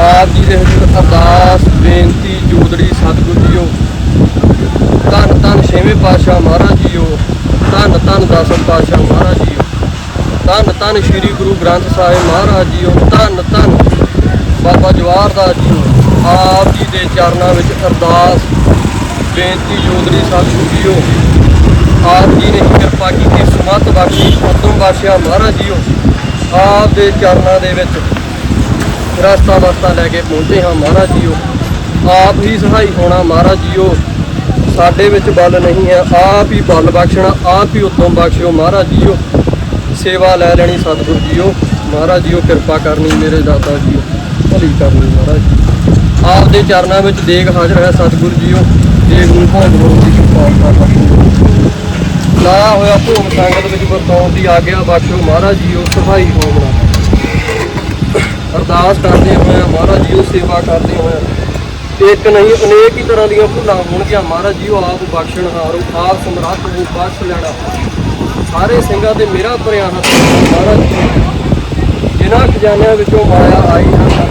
ਆਪ ਜੀ ਦੇ ਹਜ਼ੂਰ ਅਰਦਾਸ, ਬੇਨਤੀ ਜੋਦੜੀ ਸਤਿਗੁਰੂ ਜੀਓ। ਧੰਨ ਧੰਨ ਛੇਵੇਂ ਪਾਤਸ਼ਾਹ ਮਹਾਰਾਜ ਜੀਓ। ਧੰਨ ਧੰਨ ਦਸਮ ਪਾਤਸ਼ਾਹ ਮਹਾਰਾਜ ਜੀਓ। ਧੰਨ ਧੰਨ ਸ੍ਰੀ ਗੁਰੂ ਗ੍ਰੰਥ ਸਾਹਿਬ ਮਹਾਰਾਜ ਜੀਓ। ਧੰਨ ਧੰਨ ਬਾਬਾ ਜਵਾਹਰ ਦਾਸ ਜੀਓ। ਆਪ ਜੀ ਦੇ ਚਰਨਾਂ ਵਿੱਚ ਅਰਦਾਸ, ਬੇਨਤੀ ਜੋਦੜੀ ਸਤਿਗੁਰੂ ਜੀਓ। ਆਪ ਜੀ ਨੇ ਕਿਰਪਾ ਕੀਤੀ, ਸਮਤ ਬਖਸ਼ੀ, ਉਤਮ ਬਖਸ਼ਿਆ ਮਹਾਰਾਜ ਜੀਓ। ਆਪ ਦੇ ਚਰਨਾਂ ਦੇ ਵਿੱਚ ਰਸਤਾ ਵਸਤਾ ਲੈ ਕੇ ਪਹੁੰਚੇ ਹਾਂ ਮਹਾਰਾਜ ਜੀਓ। ਆਪ ਹੀ ਸਹਾਈ ਹੋਣਾ ਮਹਾਰਾਜ ਜੀਓ। ਸਾਡੇ ਵਿੱਚ ਬਲ ਨਹੀਂ ਹੈ, ਆਪ ਹੀ ਬਲ ਬਖਸ਼ਣਾ, ਆਪ ਹੀ ਉਤਮ ਬਖਸ਼ਿਓ ਮਹਾਰਾਜ ਜੀਓ। ਸੇਵਾ ਲੈ ਲੈਣੀ ਸਤਿਗੁਰ ਜੀਓ। ਮਹਾਰਾਜ ਜੀਓ, ਕਿਰਪਾ ਕਰਨੀ ਮੇਰੇ ਦਾਤਾ ਜੀਓ। ਭਲੀ ਕਰਨੀ ਮਹਾਰਾਜ ਜੀ ਆਪ ਦੇ ਚਰਨਾਂ ਵਿੱਚ ਦੇਗ ਹਾਜ਼ਰ ਹੈ ਸਤਿਗੁਰ ਜੀਓ। ਦੇਗ ਨੂੰ ਭੋਗ ਲਾਉਣ ਦੀ ਕਿਰਪਾ ਬਖਸ਼ੋ। ਲਾਇਆ ਹੋਇਆ ਭੋਗ ਸੰਗਤ ਵਿੱਚ ਵਰਤਾਉਣ ਦੀ ਆਗਿਆ ਬਖਸ਼ੋ ਮਹਾਰਾਜ ਜੀਓ। ਸਹਾਈ ਹੋਵਣਾ ਅਰਦਾਸ ਕਰਦੇ ਹੋਏ ਮਹਾਰਾਜ ਜੀ ਉਹ ਸੇਵਾ ਕਰਦੇ ਹੋਏ ਇੱਕ ਨਹੀਂ, ਅਨੇਕ ਹੀ ਤਰ੍ਹਾਂ ਦੀਆਂ ਭੁੱਲਾਂ ਹੋਣਗੀਆਂ। ਮਹਾਰਾਜ ਜੀ, ਉਹ ਆਪ ਬਖਸ਼ਣ ਹਾਰੋ ਆਪ ਸਮਰੱਥ ਉਹ ਬਖਸ਼ ਲੈਣਾ। ਸਾਰੇ ਸਿੰਘਾਂ ਦੇ ਮੇਰਾ ਭਰਿਆ ਹੱਥ ਮਹਾਰਾਜ ਜੀ। ਜਿਨ੍ਹਾਂ ਖਜ਼ਾਨਿਆਂ ਵਿੱਚੋਂ ਮਾਇਆ ਆਈ ਹੈ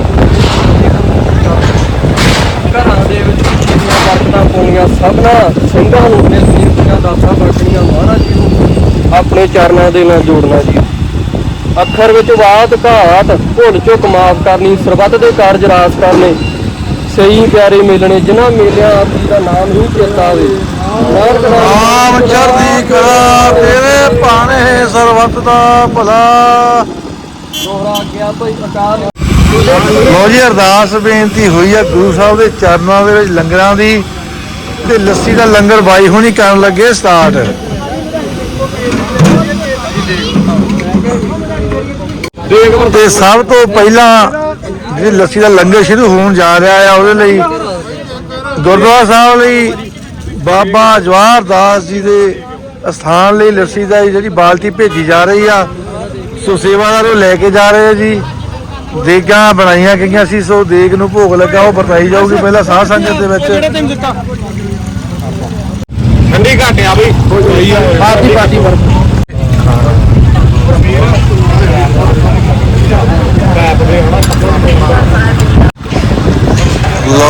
ਘਰਾਂ ਦੇ ਵਿੱਚ ਜਿਹੜੀਆਂ ਬਰਕਤਾਂ ਪਾਉਣੀਆਂ ਸਭਨਾ ਸਿੰਘਾਂ ਨੂੰ ਨੇ ਸੀਰਤੀਆਂ ਦਾਸਾਂ ਬਖਸ਼ਣੀਆਂ। ਮਹਾਰਾਜ ਜੀ ਨੂੰ ਆਪਣੇ ਚਰਨਾਂ ਦੇ ਨਾਲ ਜੋੜਨਾ ਜੀ। ਅੱਖਰ ਵਿੱਚ ਬਾਤ ਘਾਟ ਭੁੱਲ ਚੁੱਕ ਮਾਫ ਕਰਨੀ ਸਰਬੱਤ ਦੇ ਕਾਰਜ ਰਾਸ ਕਰਨੇ। ਸਹੀ ਪਿਆਰੇ ਮਿਲਣੇ ਜਿਨ੍ਹਾਂ ਮੇਲਿਆਂ ਆਪ ਦਾ ਨਾਮ ਹੀ ਚੇਤਾ ਆਵੇ ਨਾਮ ਚੜ੍ਹਦੀ ਕਲਾ ਤੇਰੇ ਭਾਣੇ ਸਰਬੱਤ ਦਾ ਭਲਾ। ਦੋਹਰਾ ਗਿਆ ਭਾਈ ਅਕਾਲ। ਲੋ ਜੀ ਅਰਦਾਸ ਬੇਨਤੀ ਹੋਈ ਆ ਗੁਰੂ ਸਾਹਿਬ ਦੇ ਚਰਨਾਂ ਦੇ ਵਿੱਚ ਲੰਗਰਾਂ ਦੀ। ਤੇ ਲੱਸੀ ਦਾ ਲੰਗਰ ਬਾਈ ਹੁਣੀ ਕਰਨ ਲੱਗੇ ਸਟਾਰਟ। ਤੇ ਸਭ ਤੋਂ ਪਹਿਲਾਂ ਜਿਹੜੀ ਲੱਸੀ ਦਾ ਲੰਗਰ ਸ਼ੁਰੂ ਹੋਣ ਜਾ ਰਿਹਾ ਆ ਉਹਦੇ ਲਈ ਗੁਰਦੁਆਰਾ ਸਾਹਿਬ ਲਈ ਬਾਬਾ ਜਵਾਹਰ ਦਾਸ ਜੀ ਦੇ ਸਥਾਨ ਲਈ ਲੱਸੀ ਦਾ ਜਿਹੜੀ ਬਾਲਟੀ ਭੇਜੀ ਜਾ ਰਹੀ ਆ ਸੋ ਸੇਵਾਦਾਰ ਉਹ ਲੈ ਕੇ ਜਾ ਰਹੇ ਆ ਜੀ। ਦੇਗਾਂ ਬਣਾਈਆਂ ਗਈਆਂ ਸੀ ਸੋ ਦੇਗ ਨੂੰ ਭੋਗ ਲੱਗਾ ਉਹ ਵਰਤਾਈ ਜਾਊਗੀ ਪਹਿਲਾਂ ਸਾਧ ਸੰਗਤ ਦੇ ਵਿੱਚ। ਠੰਡੀ ਘਾਟਿਆ ਬਈ। ਪਾਰਟੀ ਪਾਰਟੀ ਵਰ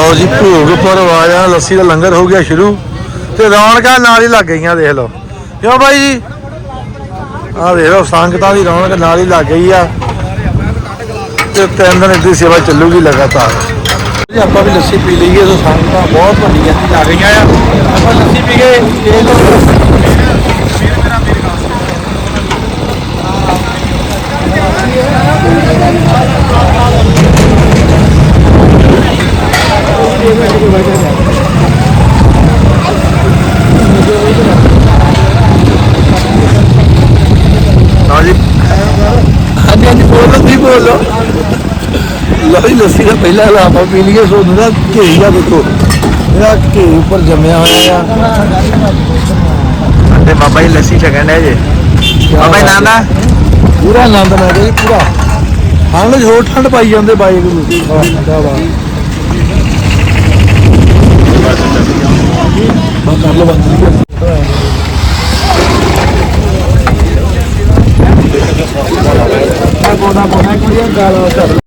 ਲਓ ਜੀ, ਭੋਗ ਪਰ ਲੱਸੀ ਦਾ ਲੰਗਰ ਹੋ ਗਿਆ ਸ਼ੁਰੂ। ਤੇ ਰੌਣਕਾਂ ਨਾਲ ਹੀ ਲੱਗ ਗਈਆਂ, ਦੇਖ ਲਓ। ਕਿਉਂ ਬਾਈ ਜੀ? ਆਹ ਦੇਖ ਲਓ, ਸੰਗਤਾਂ ਦੀ ਰੌਣਕ ਨਾਲ ਹੀ ਲੱਗ ਗਈ ਆ। ਤੇ ਤਿੰਨ ਦਿਨ ਦੀ ਸੇਵਾ ਚੱਲੂਗੀ ਲਗਾਤਾਰ। ਜੀ, ਆਪਾਂ ਵੀ ਲੱਸੀ ਪੀ ਲਈਏ ਸੋ ਸੰਗਤਾਂ ਬਹੁਤ ਵੱਡੀਆਂ ਲੱਗ ਗਈਆਂ ਆ। ਆਪਾਂ ਲੱਸੀ ਪੀ ਕੇ ਇਹ ਤੋਂ ਹਾਂਜੀ ਹਾਂਜੀ ਹਾਂਜੀ ਬੋਲੋ ਤੁਸੀਂ ਬੋਲੋ ਜੀ ਲੱਸੀ ਦਾ ਪਹਿਲਾ ਲਾਪਾ ਪੀ ਲਈਏ ਸੋ ਉਹਦਾ ਘੀ ਆ ਦੇਖੋ। ਇਹਦਾ ਘੀ ਉੱਪਰ ਜੰਮਿਆ ਹੋਇਆ ਆ। ਤੇ ਬਾਬਾ ਜੀ ਲੱਸੀ ਛਕਣ ਦੇ ਜੇ। ਬਾਬਾ ਜੀ ਨਾਮ ਦਾ ਪੂਰਾ ਆਨੰਦ ਲੈ ਜੀ ਪੂਰਾ। ਠੰਡ ਹੋਰ ਠੰਡ ਪਾਈ ਜਾਂਦੇ ਬਾਈ ਗੁਰੂ ਵਾਹ ਬਾਤ ਬਸ ਕਰ ਲਓ ਬਸ